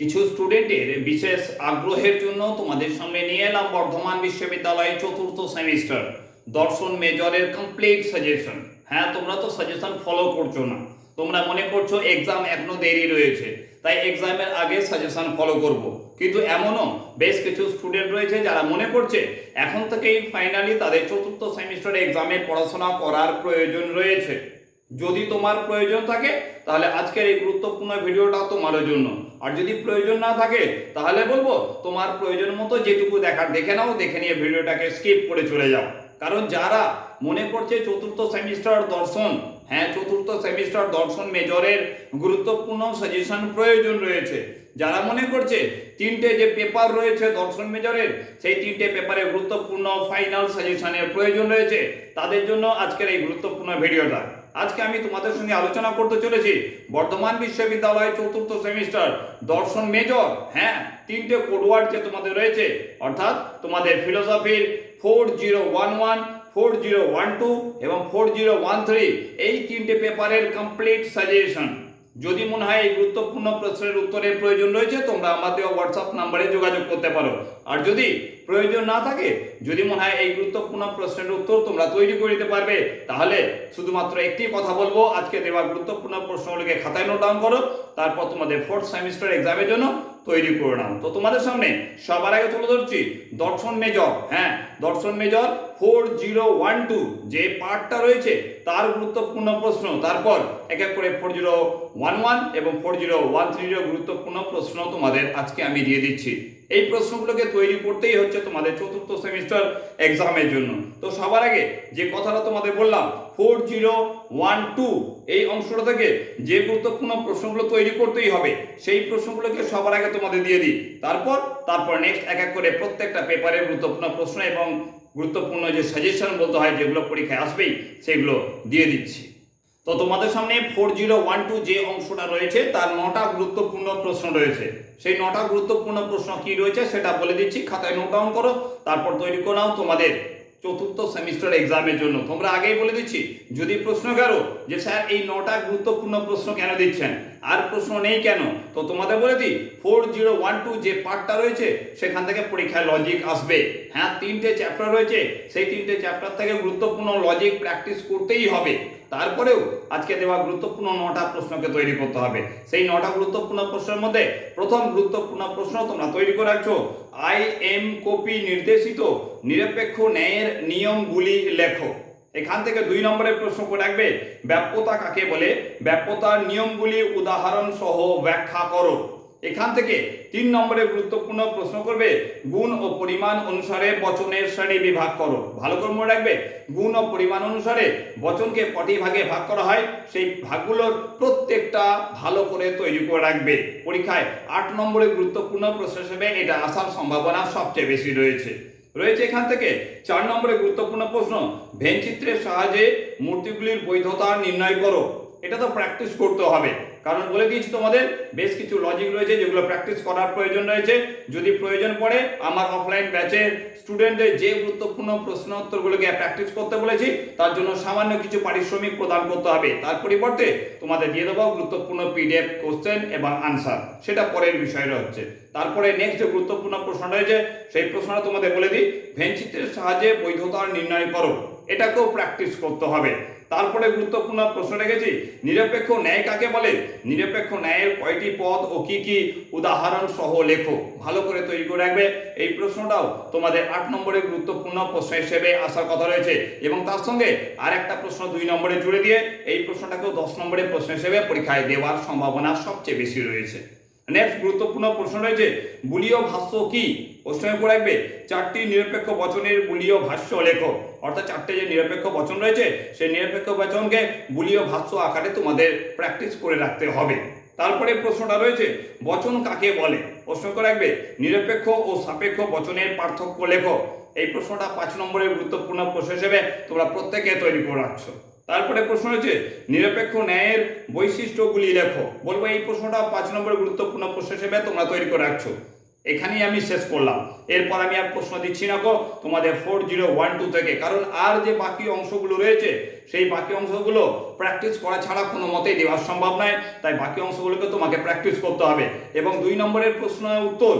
কিছু স্টুডেন্টের বিশেষ আগ্রহের জন্য তোমাদের সামনে নিয়ে এলাম বর্ধমান বিশ্ববিদ্যালয়ের চতুর্থ সেমিস্টার, দর্শন মেজরের কমপ্লিট সাজেশন হ্যাঁ তোমরা তো সাজেশন ফলো করছ না। তোমরা মনে করছ এক্সাম এখনও দেরি রয়েছে, তাই এক্সামের আগে সাজেশন ফলো করব। কিন্তু এমনও বেশ কিছু স্টুডেন্ট রয়েছে যারা মনে করছে, এখন থেকেই ফাইনালি তাদের চতুর্থ সেমিস্টার এক্সামের পড়াশোনা করার প্রয়োজন রয়েছে। যদি তোমার প্রয়োজন থাকে, তাহলে আজকের এই গুরুত্বপূর্ণ ভিডিওটা তোমার জন্য। আর যদি প্রয়োজন না থাকে, তাহলে বলব, তোমার প্রয়োজন মতো যেটুকু দেখার, দেখে নাও, দেখে নিয়ে ভিডিওটাকে স্কিপ করে চলে যাও। কারণ যারা মনে করছে চতুর্থ সেমিস্টার দর্শন হ্যাঁ চতুর্থ সেমিস্টার দর্শন মেজরের গুরুত্বপূর্ণ সাজেশন প্রয়োজন রয়েছে। যারা মনে করছে তিনটে যে পেপার রয়েছে দর্শন মেজরের, সেই তিনটে পেপারে গুরুত্বপূর্ণ ফাইনাল সাজেশনের প্রয়োজন রয়েছে, তাদের জন্য আজকের এই গুরুত্বপূর্ণ ভিডিওটা। আজকে আমি তোমাদের সঙ্গে আলোচনা করতে চলেছি। বর্ধমান বিশ্ববিদ্যালয় চতুর্থ সেমিস্টার, দর্শন মেজর হ্যাঁ তিনটে কোডওয়ার্ড যে তোমাদের রয়েছে, অর্থাৎ তোমাদের ফিলোসফির four zero one one four zero one two এবং ফোর জিরো ওয়ান থ্রি এই তিনটে পেপারের কমপ্লিট সাজেশন যদি মনে হয় এই গুরুত্বপূর্ণ প্রশ্নের উত্তরের প্রয়োজন রয়েছে, তোমরা আমাদের হোয়াটসঅ্যাপ নাম্বারে যোগাযোগ করতে পারো। আর যদি প্রয়োজন না থাকে, যদি মনে হয় এই গুরুত্বপূর্ণ প্রশ্নের উত্তর তোমরা তৈরি করে দিতে পারবে, তাহলে শুধুমাত্র একটি কথা বলব। আজকে দেওয়া গুরুত্বপূর্ণ প্রশ্নগুলিকে খাতায় নোট ডাউন করো। তারপর তোমাদের ফোর্থ সেমিস্টার এক্সামের জন্য তৈরি করে নাও। তো তোমাদের সামনে সবার আগে তুলে ধরছি, দর্শন মেজর হ্যাঁ দর্শন major four zero one two যে পার্টটা রয়েছে তার গুরুত্বপূর্ণ প্রশ্ন। তারপর এক এক করে ফোর জিরো ওয়ান ওয়ান এবং ফোর জিরো ওয়ান থ্রিরও গুরুত্বপূর্ণ প্রশ্ন তোমাদের আজকে আমি দিয়ে দিচ্ছি। এই প্রশ্নগুলোকে তৈরি করতেই হচ্ছে তোমাদের চতুর্থ সেমিস্টার এক্সামের জন্য। তো সবার আগে যে কথাটা তোমাদের বললাম ফোর জিরো ওয়ান টু এই অংশটা থেকে যে গুরুত্বপূর্ণ প্রশ্নগুলো তৈরি করতেই হবে, সেই প্রশ্নগুলোকে সবার আগে তোমাদের দিয়ে দিই। তারপর তারপর নেক্সট এক এক করে প্রত্যেকটা পেপারের গুরুত্বপূর্ণ প্রশ্ন এবং গুরুত্বপূর্ণ যে সাজেশন বলতে হয়, যেগুলো পরীক্ষায় আসবেই, সেগুলো দিয়ে দিচ্ছি। তো তোমাদের সামনে ফোর জিরো ওয়ান টু যে অংশটা রয়েছে, তার নটা গুরুত্বপূর্ণ প্রশ্ন রয়েছে। সেই নটা গুরুত্বপূর্ণ প্রশ্ন কি রয়েছে সেটা বলে দিচ্ছি, খাতায় নোট ডাউন করো, তারপর তৈরি করে নাও তোমাদের চতুর্থ সেমিস্টার এক্সামের জন্য। তোমরা আগেই বলে দিচ্ছি, যদি প্রশ্ন করো যে স্যার এই নটা গুরুত্বপূর্ণ প্রশ্ন কেন দিচ্ছেন, আর প্রশ্ন নেই কেন, তো তোমাদের বলে দিই ফোর জিরো ওয়ান টু যে পার্টটা রয়েছে, সেখান থেকে পরীক্ষায় লজিক আসবে। হ্যাঁ তিনটে চ্যাপ্টার রয়েছে, সেই তিনটে চ্যাপ্টার থেকে গুরুত্বপূর্ণ লজিক প্র্যাকটিস করতেই হবে। তারপরেও আজকে দেওয়া গুরুত্বপূর্ণ নটা প্রশ্নকে তৈরি করতে হবে। সেই নটা গুরুত্বপূর্ণ প্রশ্নের মধ্যে প্রথম গুরুত্বপূর্ণ প্রশ্ন তোমরা তৈরি করে রাখছো। আই এম কপি নির্দেশিত, নিরপেক্ষ ন্যায়ের নিয়মগুলি লেখো। এখান থেকে দুই নম্বরের প্রশ্ন করে রাখবে, ব্যাপ্যতা কাকে বলে? ব্যাপ্যতার নিয়মগুলি উদাহরণ সহ ব্যাখ্যা করো। এখান থেকে তিন নম্বরে গুরুত্বপূর্ণ প্রশ্ন করবে, গুণ ও পরিমাণ অনুসারে বচনের শ্রেণি বিভাগ করো। ভালো করে মনে রাখবে, গুণ ও পরিমাণ অনুসারে বচনকে কটি ভাগে ভাগ করা হয়, সেই ভাগগুলোর প্রত্যেকটা ভালো করে তৈরি করে রাখবে। পরীক্ষায় আট নম্বরে গুরুত্বপূর্ণ প্রশ্ন হিসেবে এটা আসার সম্ভাবনা সবচেয়ে বেশি রয়েছে। রয়েছে এখান থেকে চার নম্বরে গুরুত্বপূর্ণ প্রশ্ন, ভেনচিত্রের সাহায্যে মূর্তিগুলির বৈধতা নির্ণয় করো। এটা তো প্র্যাকটিস করতে হবে। কারণ বলে দিয়েছি তোমাদের, বেশ কিছু লজিক রয়েছে যেগুলো প্র্যাকটিস করার প্রয়োজন রয়েছে। যদি প্রয়োজন পড়ে, আমার অফলাইন ব্যাচের স্টুডেন্টদের যে গুরুত্বপূর্ণ প্রশ্ন উত্তরগুলোকে প্র্যাকটিস করতে বলেছি, তার জন্য সামান্য কিছু পারিশ্রমিক প্রদান করতে হবে। তার পরিবর্তে তোমাদের দিয়ে দেবো গুরুত্বপূর্ণ পিডিএফ কোশ্চেন এবং আনসার সেটা পরের বিষয় হচ্ছে তারপরে নেক্সট যে গুরুত্বপূর্ণ প্রশ্ন রয়েছে, সেই প্রশ্নটা তোমাদের বলে দিই। ভেনচিত্রের সাহায্যে বৈধতা নির্ণয় করো। এটাকেও প্র্যাকটিস করতে হবে। তারপরে গুরুত্বপূর্ণ প্রশ্ন রেখেছি, নিরপেক্ষ ন্যায় কাকে বলে? নিরপেক্ষ ন্যায়ের কয়টি পদ ও কি কি উদাহরণ সহ লেখো। ভালো করে তৈরি করে রাখবে। এই প্রশ্নটাও তোমাদের আট নম্বরে গুরুত্বপূর্ণ প্রশ্ন হিসেবে আসার কথা রয়েছে। এবং তার সঙ্গে আর একটা প্রশ্ন দুই নম্বরে জুড়ে দিয়ে, এই প্রশ্নটাকেও দশ নম্বরের প্রশ্ন হিসেবে পরীক্ষায় দেওয়ার সম্ভাবনা সবচেয়ে বেশি রয়েছে। নেক্সট গুরুত্বপূর্ণ প্রশ্ন রয়েছে বুলীয় ভাষ্য কি? প্রশ্নে করে রাখবে, চারটি নিরপেক্ষ বচনের বুলীয় ভাষ্য লেখো। অর্থাৎ চারটে যে নিরপেক্ষ বচন রয়েছে, সেই নিরপেক্ষ বচনকে বুলীয় ভাষ্য আকারে তোমাদের প্র্যাকটিস করে রাখতে হবে। তারপরে প্রশ্নটা রয়েছে, বচন কাকে বলে? প্রশ্ন করে রাখবে, নিরপেক্ষ ও সাপেক্ষ বচনের পার্থক্য লেখো। এই প্রশ্নটা পাঁচ নম্বরের গুরুত্বপূর্ণ প্রশ্ন হিসেবে তোমরা প্রত্যেকে তৈরি করে রাখছো। তারপরে প্রশ্ন হচ্ছে নিরপেক্ষ ন্যায়ের বৈশিষ্ট্যগুলি লেখো। বলব এই প্রশ্নটা পাঁচ নম্বরের গুরুত্বপূর্ণ প্রশ্ন হিসেবে তোমরা তৈরি করে রাখছো। এখানেই আমি শেষ করলাম। এরপর আমি আর প্রশ্ন দিচ্ছি না গো তোমাদের ফোর জিরো ওয়ান টু থেকে। কারণ আর যে বাকি অংশগুলো রয়েছে, সেই বাকি অংশগুলো প্র্যাকটিস করা ছাড়া কোনো মতেই দেওয়া সম্ভব নয়। তাই বাকি অংশগুলোকে তোমাকে প্র্যাকটিস করতে হবে। এবং দুই নম্বরের প্রশ্নের উত্তর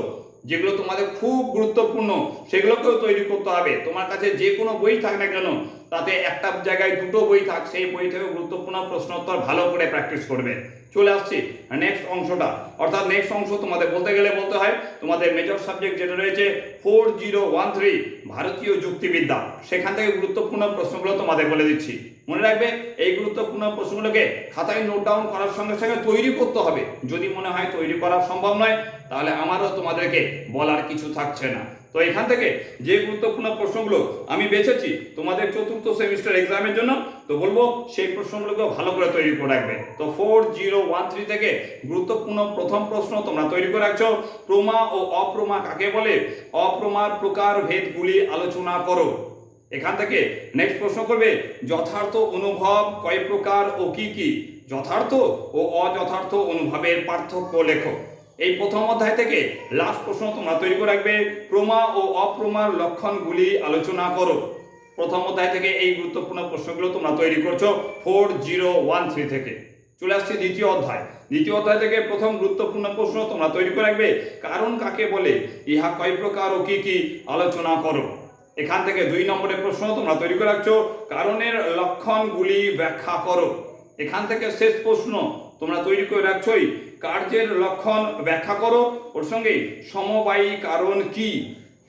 যেগুলো তোমাদের খুব গুরুত্বপূর্ণ, সেগুলোকেও তৈরি করতে হবে। তোমার কাছে যে কোনো বই থাক না কেন, তাতে একটা জায়গায় দুটো বই থাক, সেই বই থেকে গুরুত্বপূর্ণ প্রশ্নোত্তর ভালো করে প্র্যাকটিস করবে। চলে আসছি। নেক্সট অংশটা। অর্থাৎ নেক্সট অংশ তোমাদের বলতে গেলে বলতে হয়, তোমাদের মেজর সাবজেক্ট যেটা রয়েছে ফোর জিরো ওয়ান থ্রি ভারতীয় যুক্তিবিদ্যা। সেখান থেকে গুরুত্বপূর্ণ প্রশ্নগুলো তোমাদের বলে দিচ্ছি। মনে রাখবে, এই গুরুত্বপূর্ণ প্রশ্নগুলোকে খাতায় নোট ডাউন করার সঙ্গে সঙ্গে তৈরি করতে হবে। যদি মনে হয় তৈরি করা সম্ভব নয়, তাহলে আমারও তোমাদেরকে বলার কিছু থাকছে না। তো এখান থেকে যে গুরুত্বপূর্ণ প্রশ্নগুলো আমি বেছেছি তোমাদের চতুর্থ সেমিস্টার এক্সামের জন্য, তো বলব সেই প্রশ্নগুলোকে ভালো করে তৈরি করে রাখবে। তো ফোর জিরো ওয়ান থ্রি থেকে গুরুত্বপূর্ণ প্রথম প্রশ্ন তোমরা তৈরি করে রাখছো, প্রমা ও অপ্রমা কাকে বলে? অপ্রমার প্রকার ভেদগুলি আলোচনা করো। এখান থেকে নেক্সট প্রশ্ন করবে, যথার্থ অনুভব কয় প্রকার ও কি কি? যথার্থ ও অযথার্থ অনুভবের পার্থক্য লেখো। এই প্রথম অধ্যায় থেকে লাস্ট প্রশ্ন তোমরা তৈরি করে রাখবে, প্রমা ও অপ্রমার লক্ষণগুলি আলোচনা করো। প্রথম অধ্যায় থেকে এই গুরুত্বপূর্ণ প্রশ্নগুলো তোমরা তৈরি করছ ফোর জিরো ওয়ান থ্রি থেকে। চলে আসছে দ্বিতীয় অধ্যায়। দ্বিতীয় অধ্যায় থেকে প্রথম গুরুত্বপূর্ণ প্রশ্ন তোমরা তৈরি করে রাখবে, কারণ কাকে বলে, ইহা কয় প্রকার ও কি কি আলোচনা করো। এখান থেকে দুই নম্বরের প্রশ্ন তোমরা তৈরি করে রাখছো, কারণের লক্ষণগুলি ব্যাখ্যা করো। এখান থেকে শেষ প্রশ্ন তোমরা তৈরি করে রাখছোই কার্যের লক্ষণ ব্যাখ্যা করো। ওর সঙ্গে সমবায়ী কারণ কি?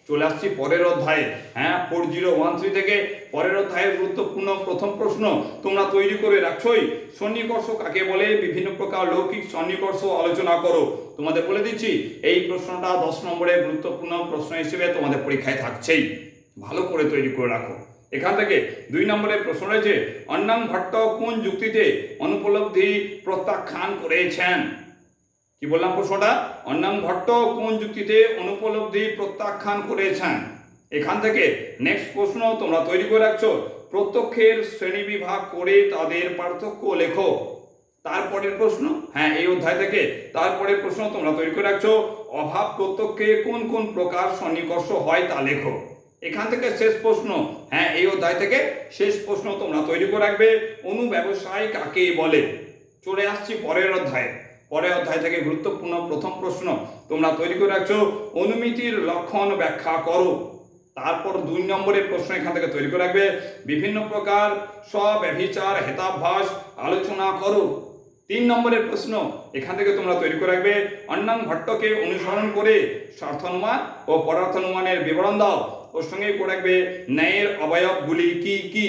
চলে আসছি পরের অধ্যায়ে। হ্যাঁ ফোর জিরো ওয়ান থ্রি থেকে পরের অধ্যায়ের গুরুত্বপূর্ণ প্রথম প্রশ্ন তোমরা তৈরি করে রাখছোই। সন্নিকর্ষ কাকে বলে? বিভিন্ন প্রকার লৌকিক সন্নিকর্ষ আলোচনা করো। তোমাদের বলে দিচ্ছি, এই প্রশ্নটা দশ নম্বরের গুরুত্বপূর্ণ প্রশ্ন হিসেবে তোমাদের পরীক্ষায় থাকছেই। ভালো করে তৈরি করে রাখো। এখান থেকে দুই নম্বরের প্রশ্ন রয়েছে অন্নাম ভট্ট কোন যুক্তিতে অনুপলব্ধি প্রত্যাখ্যান করেছেন? কি বললাম প্রশ্নটা? অন্নাম ভট্ট কোন যুক্তিতে অনুপলব্ধি প্রত্যাখ্যান করেছেন? এখান থেকে নেক্সট প্রশ্ন তোমরা তৈরি করে রাখছো। প্রত্যক্ষের শ্রেণি বিভাগ করে তাদের পার্থক্য লেখো। তারপরের প্রশ্ন হ্যাঁ এই অধ্যায় থেকে তারপরের প্রশ্ন তোমরা তৈরি করে রাখছো। অভাব প্রত্যক্ষে কোন কোন প্রকার সন্নিকর্ষ হয় তা লেখো। এখান থেকে শেষ প্রশ্ন হ্যাঁ এই অধ্যায় থেকে শেষ প্রশ্ন তোমরা তৈরি করে রাখবে। অনু অনুব্যবসায় কাকে বলে? চলে আসছি পরের অধ্যায়ে। পরের অধ্যায় থেকে গুরুত্বপূর্ণ প্রথম প্রশ্ন তোমরা তৈরি করে রাখছো। অনুমিতির লক্ষণ ব্যাখ্যা করো। তারপর দুই নম্বরের প্রশ্ন এখান থেকে তৈরি করে রাখবে। বিভিন্ন প্রকার স্বব্যভিচার হেতাভ্যাস আলোচনা করো। তিন নম্বরের প্রশ্ন এখান থেকে তোমরা তৈরি করে রাখবে। অন্নাং ভট্টকে অনুসরণ করে স্বার্থানুমান ও পরার্থানুমানের বিবরণ দাও। ওর সঙ্গে করে রাখবে, ন্যায়ের অবয়বগুলি কি কি?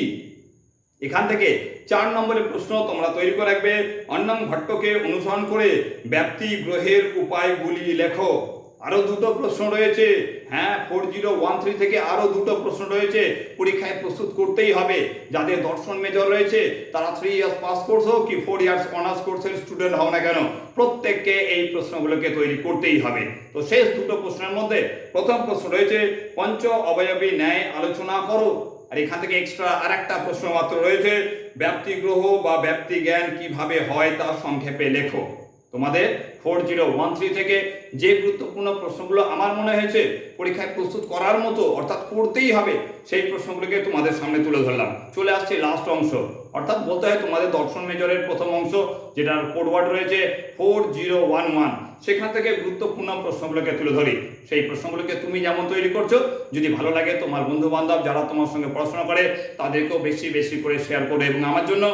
এখান থেকে চার নম্বরের প্রশ্ন তোমরা তৈরি করে রাখবে। অন্নাং ভট্টকে অনুসরণ করে ব্যাপ্তি গ্রহের উপায়গুলি লেখো। আরও দুটো প্রশ্ন রয়েছে। হ্যাঁ ফোর জিরো ওয়ান থ্রি থেকে আরও দুটো প্রশ্ন রয়েছে। পরীক্ষায় প্রস্তুত করতেই হবে। যাদের দর্শন মেজর রয়েছে, তারা থ্রি ইয়ার্স পাস কোর্স হোক কি ফোর ইয়ার্স অনার্স কোর্সের স্টুডেন্ট হও না কেন, প্রত্যেককে এই প্রশ্নগুলোকে তৈরি করতেই হবে। তো শেষ দুটো প্রশ্নের মধ্যে প্রথম প্রশ্ন রয়েছে, পঞ্চ অবয়বী ন্যায় আলোচনা করো। আর এখান থেকে এক্সট্রা আর একটা প্রশ্ন মাত্র রয়েছে ব্যাপ্তি গ্রহ বা ব্যাপ্তি জ্ঞান কীভাবে হয় তা সংক্ষেপে লেখো। তোমাদের ফোর জিরো ওয়ান থ্রি থেকে যে গুরুত্বপূর্ণ প্রশ্নগুলো আমার মনে হয়েছে, পরীক্ষায় প্রস্তুত করার মতো, অর্থাৎ করতেই হবে, সেই প্রশ্নগুলোকে তোমাদের সামনে তুলে ধরলাম। চলে আসছে লাস্ট অংশ। অর্থাৎ বলতে হয় তোমাদের দর্শন মেজরের প্রথম অংশ, যেটার কোডওয়ার্ড রয়েছে ফোর জিরো ওয়ান ওয়ান সেখান থেকে গুরুত্বপূর্ণ প্রশ্নগুলোকে তুলে ধরি। সেই প্রশ্নগুলোকে তুমি যেমন তৈরি করছ, যদি ভালো লাগে তোমার বন্ধু বান্ধব যারা তোমার সঙ্গে পড়াশোনা করে, তাদেরকেও বেশি বেশি করে শেয়ার করো এবং আমার জন্য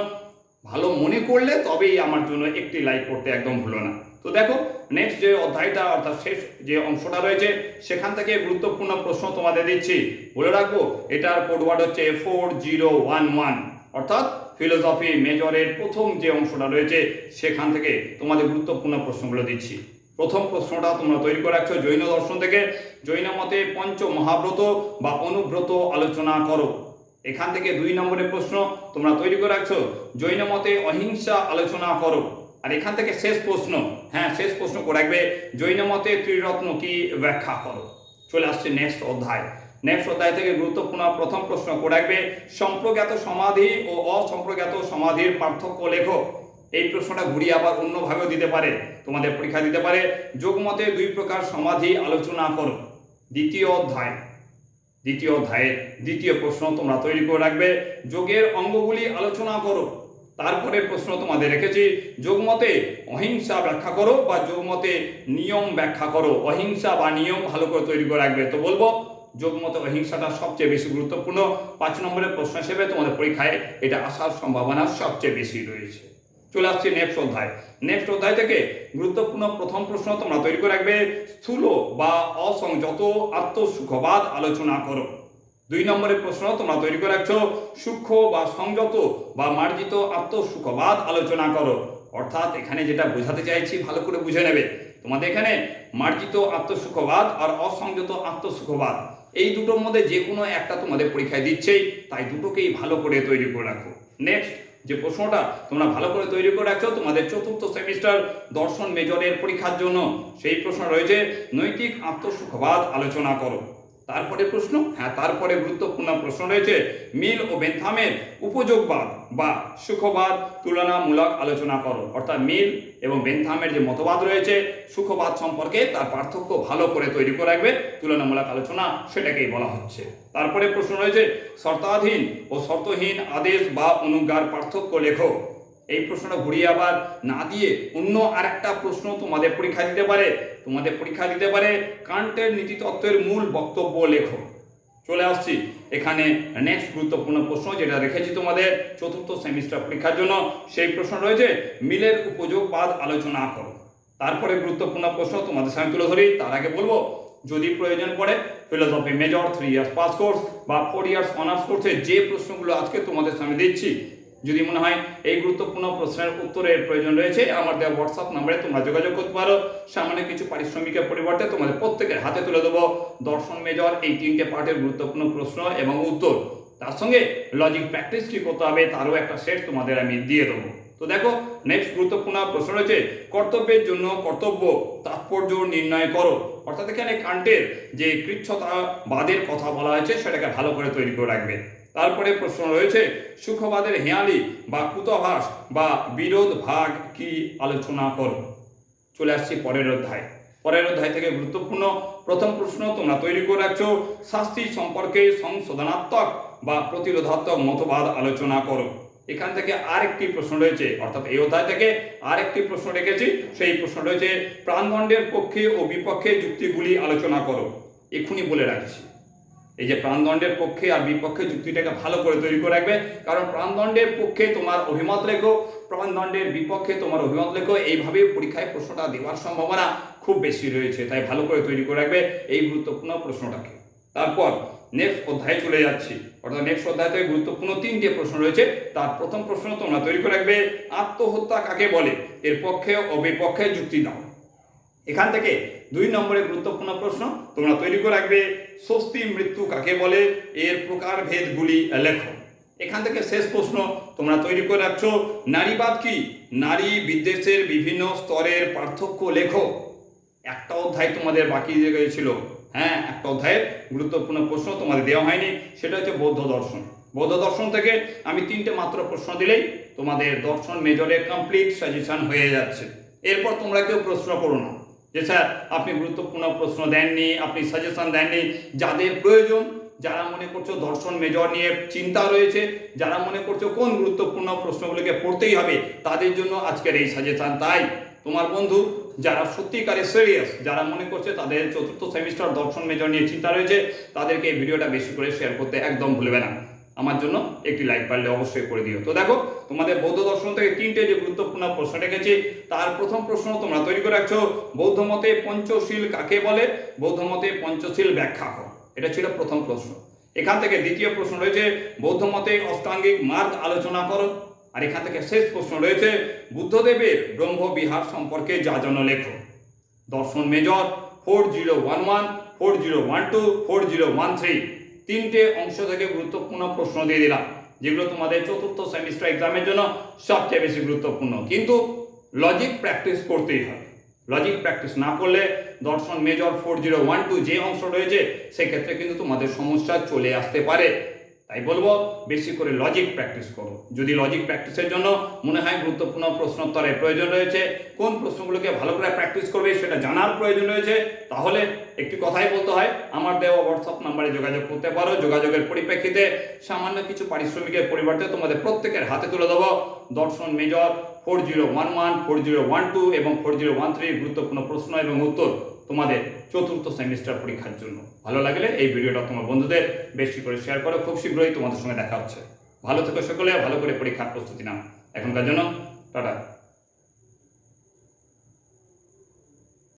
ভালো মনে করলে তবেই আমার জন্য একটি লাইক করতে একদম ভুলো না। তো দেখো নেক্সট যে অধ্যায়টা, অর্থাৎ শেষ যে অংশটা রয়েছে, সেখান থেকে গুরুত্বপূর্ণ প্রশ্ন তোমাদের দিচ্ছি। বলে রাখব, এটার কোডওয়ার্ড হচ্ছে ফোর জিরো ওয়ান ওয়ান অর্থাৎ ফিলোসফি মেজরের প্রথম যে অংশটা রয়েছে, সেখান থেকে তোমাদের গুরুত্বপূর্ণ প্রশ্নগুলো দিচ্ছি। প্রথম প্রশ্নটা তোমরা তৈরি করে রাখছো জৈন দর্শন থেকে। জৈন মতে পঞ্চ মহাব্রত বা অনুব্রত আলোচনা করো। এখান থেকে দুই নম্বরের প্রশ্ন তোমরা তৈরি করে রাখছো। জৈন মতে অহিংসা আলোচনা করো। আর এখান থেকে শেষ প্রশ্ন হ্যাঁ শেষ প্রশ্ন করে রাখবে। জৈন মতে ত্রিরত্ন কি ব্যাখ্যা করো? চলে আসছে নেক্সট অধ্যায়। নেক্সট অধ্যায় থেকে গুরুত্বপূর্ণ প্রথম প্রশ্ন করে রাখবে, সম্প্রজ্ঞাত সমাধি ও অসম্প্রজ্ঞাত সমাধির পার্থক্য লেখো। এই প্রশ্নটা ঘুরিয়ে আবার অন্যভাবেও দিতে পারে, তোমাদের পরীক্ষা দিতে পারে। যোগমতে দুই প্রকার সমাধি আলোচনা করো। দ্বিতীয় অধ্যায় দ্বিতীয় অধ্যায়ের দ্বিতীয় প্রশ্ন তোমরা তৈরি করে রাখবে। যোগের অঙ্গগুলি আলোচনা করো। তারপরে প্রশ্ন তোমাদের রেখেছি যোগমতে অহিংসা ব্যাখ্যা করো বা যোগমতে নিয়ম ব্যাখ্যা করো। অহিংসা বা নিয়ম ভালো করে তৈরি করে রাখবে তো বলব যোগমতে অহিংসাটা সবচেয়ে বেশি গুরুত্বপূর্ণ। পাঁচ নম্বরের প্রশ্ন হিসেবে তোমাদের পরীক্ষায় এটা আসার সম্ভাবনা সবচেয়ে বেশি রয়েছে। চলে আসছি নেক্সট অধ্যায়। নেক্সট অধ্যায় থেকে গুরুত্বপূর্ণ প্রথম প্রশ্ন তোমরা তৈরি করে রাখবে, স্থূল বা অসংযত আত্মসুখবাদ আলোচনা করো। দুই নম্বরের প্রশ্ন তোমরা তৈরি করে রাখছো, সূক্ষ্ম বা সংযত বা মার্জিত আত্মসুখবাদ আলোচনা করো। অর্থাৎ এখানে যেটা বোঝাতে চাইছি, ভালো করে বুঝে নেবে। তোমাদের এখানে মার্জিত আত্মসুখবাদ আর অসংযত আত্মসুখবাদ, এই দুটোর মধ্যে যে কোনো একটা তোমাদের পরীক্ষায় দিচ্ছেই, তাই দুটোকেই ভালো করে তৈরি করে রাখো। নেক্সট যে প্রশ্নটা তোমরা ভালো করে তৈরি করে রাখছো, তোমাদের চতুর্থ সেমিস্টার দর্শন মেজরের পরীক্ষার জন্য সেই প্রশ্ন রয়েছে, নৈতিক আত্মসুখবাদ আলোচনা করো। তারপরে প্রশ্ন হ্যাঁ তারপরে গুরুত্বপূর্ণ প্রশ্ন রয়েছে, মিল ও বেন্থামের উপযোগবাদ বা সুখবাদ তুলনামূলক আলোচনা করো। অর্থাৎ মিল এবং বেন্থামের যে মতবাদ রয়েছে, সুখবাদ সম্পর্কে তার পার্থক্য ভালো করে তৈরি করে রাখবে, তুলনামূলক আলোচনা সেটাকেই বলা হচ্ছে। তারপরে প্রশ্ন রয়েছে, শর্তাধীন ও শর্তহীন আদেশ বা অনুজ্ঞার পার্থক্য লেখো। এই প্রশ্নটা ঘুরিয়ে আবার না দিয়ে অন্য আরেকটা প্রশ্ন তোমাদের পরীক্ষা দিতে পারে। তোমাদের পরীক্ষা দিতে পারে কান্টের নীতিতত্ত্বের মূল বক্তব্য লেখো। চলে আসছি এখানে নেক্সট গুরুত্বপূর্ণ প্রশ্ন যেটা রেখেছি তোমাদের চতুর্থ সেমিস্টার পরীক্ষার জন্য। সেই প্রশ্ন রয়েছে, মিলের উপযোগবাদ আলোচনা করো। তারপরে গুরুত্বপূর্ণ প্রশ্ন তোমাদের সামনে তুলে ধরি। তার আগে বলব, যদি প্রয়োজন পড়ে philosophy major three years pass course বা ফোর ইয়ার্স অনার্স কোর্সে যে প্রশ্নগুলো আজকে তোমাদের সামনে দিচ্ছি যদি মনে হয় এই গুরুত্বপূর্ণ প্রশ্নের উত্তরের প্রয়োজন রয়েছে, আমার দেওয়া হোয়াটসঅ্যাপ নাম্বারে তোমরা যোগাযোগ করতে পারো। সামনে কিছু পারিশ্রমিকের পরিবর্তে তোমাদের প্রত্যেকের হাতে তুলে দেবো দর্শন মেজর এই তিনটে পার্টের গুরুত্বপূর্ণ প্রশ্ন এবং উত্তর। তার সঙ্গে লজিক প্র্যাকটিস কি করতে হবে, তারও একটা সেট তোমাদের আমি দিয়ে দেবো। তো দেখো নেক্সট গুরুত্বপূর্ণ প্রশ্ন রয়েছে, কর্তব্যের জন্য কর্তব্য, তাৎপর্য নির্ণয় করো। অর্থাৎ এখানে কান্টের যে কৃচ্ছতাবাদের কথা বলা হয়েছে, সেটাকে ভালো করে তৈরি করে রাখবে। তারপরে প্রশ্ন রয়েছে, সুখবাদের হেয়ালি বা কুতভাস বা বিরোধ ভাগ কি আলোচনা করো? চলে আসছি পরের অধ্যায়। পরের অধ্যায় থেকে গুরুত্বপূর্ণ প্রথম প্রশ্ন তোমরা তৈরি করে রাখছো, শাস্তি সম্পর্কে সংশোধনাত্মক বা প্রতিরোধাত্মক মতবাদ আলোচনা করো। এখান থেকে আরেকটি প্রশ্ন রয়েছে, অর্থাৎ এই অধ্যায় থেকে আরেকটি প্রশ্ন রেখেছি, সেই প্রশ্ন রয়েছে, প্রাণদণ্ডের পক্ষে ও বিপক্ষে যুক্তিগুলি আলোচনা করো। এক্ষুনি বলে রাখছি। এই যে প্রাণদণ্ডের পক্ষে আর বিপক্ষে যুক্তিটাকে ভালো করে তৈরি করে রাখবে। কারণ প্রাণদণ্ডের পক্ষে তোমার অভিমত লেখো, প্রাণদণ্ডের বিপক্ষে তোমার অভিমত লেখো এইভাবে পরীক্ষায় প্রশ্নটা দেওয়ার সম্ভাবনা খুব বেশি রয়েছে। তাই ভালো করে তৈরি করে রাখবে এই গুরুত্বপূর্ণ প্রশ্নটাকে। তারপর নেক্সট অধ্যায়ে চলে যাচ্ছি। অর্থাৎ নেক্সট অধ্যায় থেকে গুরুত্বপূর্ণ তিনটে প্রশ্ন রয়েছে। তার প্রথম প্রশ্ন তোমরা তৈরি করে রাখবে, আত্মহত্যা কাকে বলে? এর পক্ষে ও বিপক্ষে যুক্তি দাও। এখান থেকে দুই নম্বরে গুরুত্বপূর্ণ প্রশ্ন, তোমরা তৈরি করে রাখবে, স্বস্তি মৃত্যু কাকে বলে, এর প্রকার ভেদগুলি লেখো। এখান থেকে শেষ প্রশ্ন, তোমরা তৈরি করে রাখছো, নারীবাদ কি? নারী বিদ্বেষের বিভিন্ন স্তরের পার্থক্য লেখো। একটা অধ্যায় তোমাদের বাকি ছিল হ্যাঁ একটা অধ্যায়ের গুরুত্বপূর্ণ প্রশ্ন তোমাদের দেওয়া হয়নি, সেটা হচ্ছে বৌদ্ধ দর্শন। বৌদ্ধ দর্শন থেকে আমি তিনটে মাত্র প্রশ্ন দিলেই তোমাদের দর্শন মেজরের কমপ্লিট সাজেশন হয়ে যাচ্ছে। এরপর তোমরা কেউ প্রশ্ন করো না। যে স্যার, আপনি গুরুত্বপূর্ণ প্রশ্ন দেননি, আপনি সাজেশন দেননি। যাদের প্রয়োজন, যারা মনে করছ দর্শন মেজর নিয়ে চিন্তা রয়েছে, যারা মনে করছ কোন গুরুত্বপূর্ণ প্রশ্নগুলোকে পড়তেই হবে, তাদের জন্য আজকের এই সাজেশন তাই, তোমার বন্ধু, যারা সত্যিকারে সিরিয়াস যারা মনে করছে তাদের চতুর্থ সেমিস্টার দর্শন মেজর নিয়ে চিন্তা রয়েছে, তাদেরকে এই ভিডিওটা বেশি করে শেয়ার করতে একদম ভুলবে না। আমার জন্য একটি লাইক পারলে অবশ্যই করে দিও। তো দেখো, তোমাদের বৌদ্ধ দর্শন থেকে তিনটে যে গুরুত্বপূর্ণ প্রশ্ন রেখেছি, তার প্রথম প্রশ্ন তোমরা তৈরি করে রাখছো, বৌদ্ধ মতে পঞ্চশীল কাকে বলে? বৌদ্ধ মতে পঞ্চশীল ব্যাখ্যা কর। এটা ছিল প্রথম প্রশ্ন। এখান থেকে দ্বিতীয় প্রশ্ন রয়েছে, বৌদ্ধ মতে অষ্টাঙ্গিক মার্গ আলোচনা করো। আর এখান থেকে শেষ প্রশ্ন রয়েছে, বুদ্ধদেবের ব্রহ্ম বিহার সম্পর্কে যা জন লেখো। দর্শন major four zero one one four zero one two four zero one three তিনটে অংশ থেকে গুরুত্বপূর্ণ প্রশ্ন দিয়ে দিলাম, যেগুলো তোমাদের চতুর্থ সেমিস্টার এক্সামের জন্য সবচেয়ে বেশি গুরুত্বপূর্ণ। কিন্তু লজিক প্র্যাকটিস করতেই হবে। লজিক প্র্যাকটিস না করলে দর্শন major four zero one two যে অংশ রয়েছে, সেক্ষেত্রে কিন্তু তোমাদের সমস্যা চলে আসতে পারে। তাই বলব, বেশি করে লজিক প্র্যাকটিস করো। যদি লজিক প্র্যাকটিসের জন্য মনে হয় গুরুত্বপূর্ণ প্রশ্নোত্তরের প্রয়োজন রয়েছে, কোন প্রশ্নগুলোকে ভালো করে প্র্যাকটিস করবে সেটা জানার প্রয়োজন রয়েছে, তাহলে একটি কথাই বলতে হয়, আমার দেওয়া হোয়াটসঅ্যাপ নাম্বারে যোগাযোগ করতে পারো। যোগাযোগের পরিপ্রেক্ষিতে সামান্য কিছু পারিশ্রমিকের পরিবর্তে তোমাদের প্রত্যেকের হাতে তুলে দেবো। দর্শন major four zero one one four zero one two এবং ফোর জিরো ওয়ান থ্রি গুরুত্বপূর্ণ প্রশ্ন এবং উত্তর। তোমাদের চতুর্থ সেমিস্টার পরীক্ষার জন্য। ভালো লাগলে এই ভিডিওটা তোমার বন্ধুদের বেশি করে শেয়ার করো। খুব শীঘ্রই তোমাদের সঙ্গে দেখা হচ্ছে। ভালো থেকো সকলে, ভালো করে পরীক্ষার প্রস্তুতি নাও। এখনকার জন্য, টাটা।